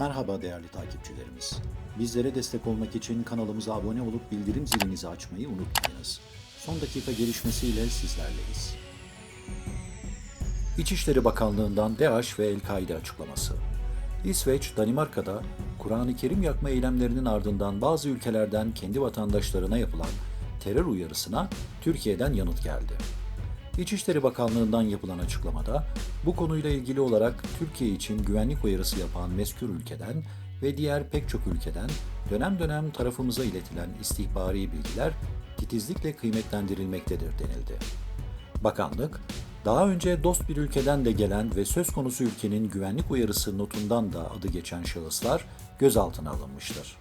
Merhaba değerli takipçilerimiz. Bizlere destek olmak için kanalımıza abone olup bildirim zilinizi açmayı unutmayınız. Son dakika gelişmesiyle sizlerleyiz. İçişleri Bakanlığı'ndan DAEŞ ve El-Kaide açıklaması. İsveç, Danimarka'da Kur'an-ı Kerim yakma eylemlerinin ardından bazı ülkelerden kendi vatandaşlarına yapılan terör uyarısına Türkiye'den yanıt geldi. İçişleri Bakanlığı'ndan yapılan açıklamada bu konuyla ilgili olarak Türkiye için güvenlik uyarısı yapan meskür ülkeden ve diğer pek çok ülkeden dönem dönem tarafımıza iletilen istihbari bilgiler titizlikle kıymetlendirilmektedir denildi. Bakanlık, daha önce dost bir ülkeden de gelen ve söz konusu ülkenin güvenlik uyarısı notundan da adı geçen şahıslar gözaltına alınmıştır.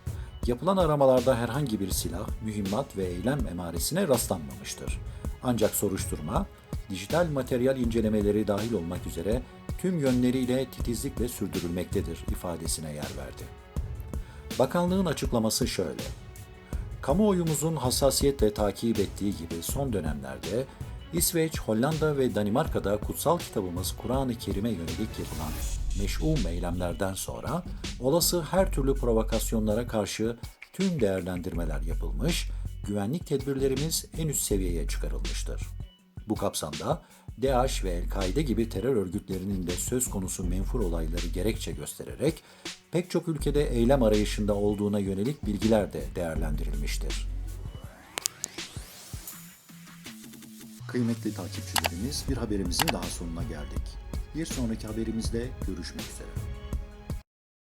Yapılan aramalarda herhangi bir silah, mühimmat ve eylem emaresine rastlanmamıştır. Ancak soruşturma, dijital materyal incelemeleri dahil olmak üzere tüm yönleriyle titizlikle sürdürülmektedir ifadesine yer verdi. Bakanlığın açıklaması şöyle. Kamuoyumuzun hassasiyetle takip ettiği gibi son dönemlerde İsveç, Hollanda ve Danimarka'da kutsal kitabımız Kur'an-ı Kerim'e yönelik yapılan meş'um eylemlerden sonra olası her türlü provokasyonlara karşı tüm değerlendirmeler yapılmış, güvenlik tedbirlerimiz en üst seviyeye çıkarılmıştır. Bu kapsamda DAEŞ ve El-Kaide gibi terör örgütlerinin de söz konusu menfur olayları gerekçe göstererek pek çok ülkede eylem arayışında olduğuna yönelik bilgiler de değerlendirilmiştir. Kıymetli takipçilerimiz bir haberimizin daha sonuna geldik. Bir sonraki haberimizde görüşmek üzere.